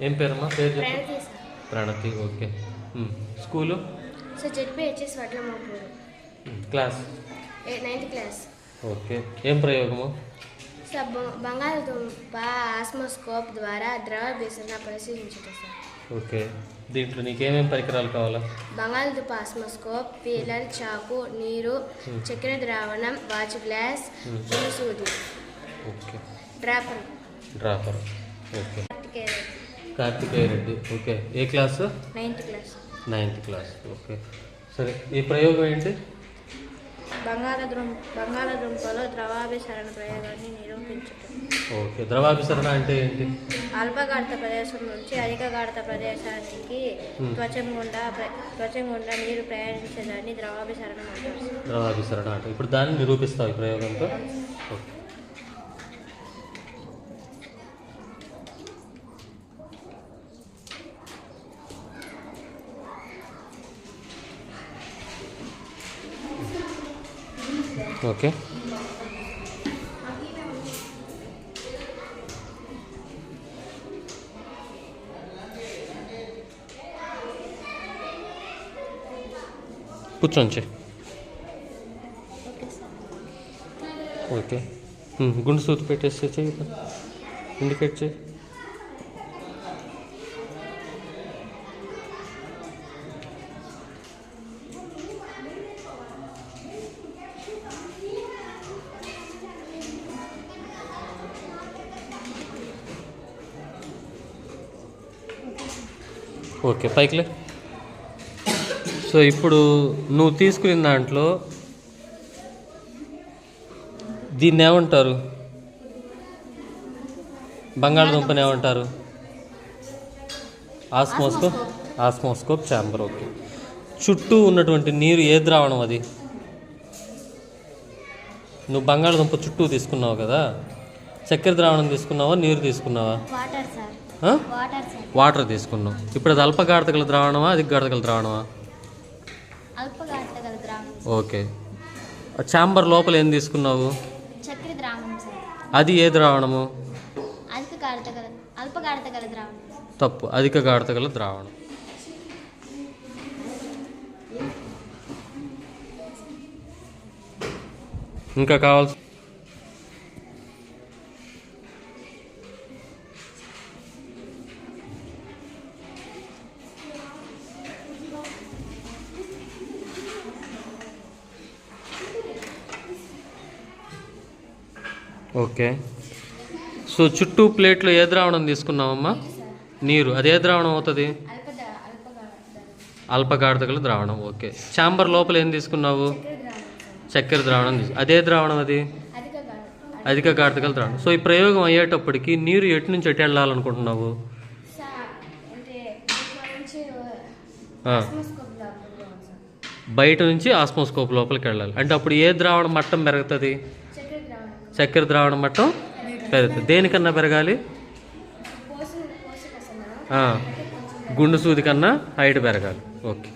ఏం పేరమ్మా? పేరు చెప్పు. Pranathi okay. School? Sir ZPHS Vadlamapuru. ఉమ్. క్లాస్? ఏ నైన్త్ క్లాస్. ఓకే. ఏం ప్రయోగము? సార్ బంగాళదుంప ఆస్మోస్కోప్ ద్వారా ద్రవ విసరణ పరిశీలించుట సార్. ఓకే. దీంట్లో నీకేమేం పరికరాలు కావాలా? బంగాళదుంప ఆస్మోస్కోప్ పీలర్ చాకు నీరు చక్కెర ద్రావణం వాచ్ గ్లాస్. సూది okay. Dropper. Dropper. Okay. Karthikeya Reddy. Okay. ఏ class? Ninth class. Ninth class. Okay. సరే ఈ ప్రయోగం ఏంటి? బంగాళదుంప బంగాళదుంపలో ద్రవాభిసరణ ప్రయోగాన్ని నిరూపించుట. ఓకే. ద్రవాభిసరణ అంటే ఏంటి? అల్పగాఢత ప్రదేశం నుంచి అధిక గాఢత ప్రదేశానికి. త్వచం గుండా త్వచం గుండా నీరు ప్రయాణించేదాన్ని ద్రవాభిసరణం అంటారు. సార్. ద్రవాభిసరణ అంటే ఇప్పుడు దాన్ని నిరూపిస్తావు ఈ ప్రయోగంతో? ఓకే. ఓకే. కూర్చోండి ఓకే. ఓకే గుండు సూతి పెట్టేసి చెయ్యి ఇండికేట్ చేయి. ఓకే పైకిలే. సో ఇప్పుడు నువ్వు తీసుకున్న దాంట్లో దీన్ని ఏమంటారు? బంగాళదుంపని ఏమంటారు? ఆస్మోస్కోప్. Osmoscope chamber okay. చుట్టూ ఉన్నటువంటి నీరు ఏ ద్రావణం అది? నువ్వు బంగాళదుంప చుట్టూ తీసుకున్నావు కదా చక్కెర ద్రావణం తీసుకున్నావా నీరు తీసుకున్నావా? వాటర్ తీసుకున్నావు ఇప్పుడు అది అల్పగాఢతగల ద్రావణమా అధిక గాఢతగల ద్రావణమా ఓకే. ఛాంబర్ లోపల ఏం తీసుకున్నావు? అది ఏ ద్రావణము? తప్పు. అధిక గాఢతగల ద్రావణం. ఇంకా కావాల్సి ఓకే. సో చుట్టూ ప్లేట్లో ఏ ద్రావణం తీసుకున్నామమ్మా నీరు. అదే ద్రావణం అవుతుంది? అల్ప అల్పగాఢతగల ద్రావణం. ఓకే. ఛాంబర్ లోపల ఏం తీసుకున్నావు? చక్కెర ద్రావణం అదే ద్రావణం అది? అధిక గాఢత గాఢతగల ద్రావణం. సో ఈ ప్రయోగం అయ్యేటప్పటికి నీరు ఎటు నుంచి ఎటు వెళ్ళాలనుకుంటున్నావు? బయట నుంచి ఆస్మోస్కోప్ లోపలికి వెళ్ళాలి. అంటే అప్పుడు ఏ ద్రావణం మట్టం పెరుగుతుంది? చక్కెర ద్రావణం మట్టం పెరుగుతుంది. దేనికన్నా పెరగాలి? గుండు సూది కన్నా హైట్ పెరగాలి. ఓకే.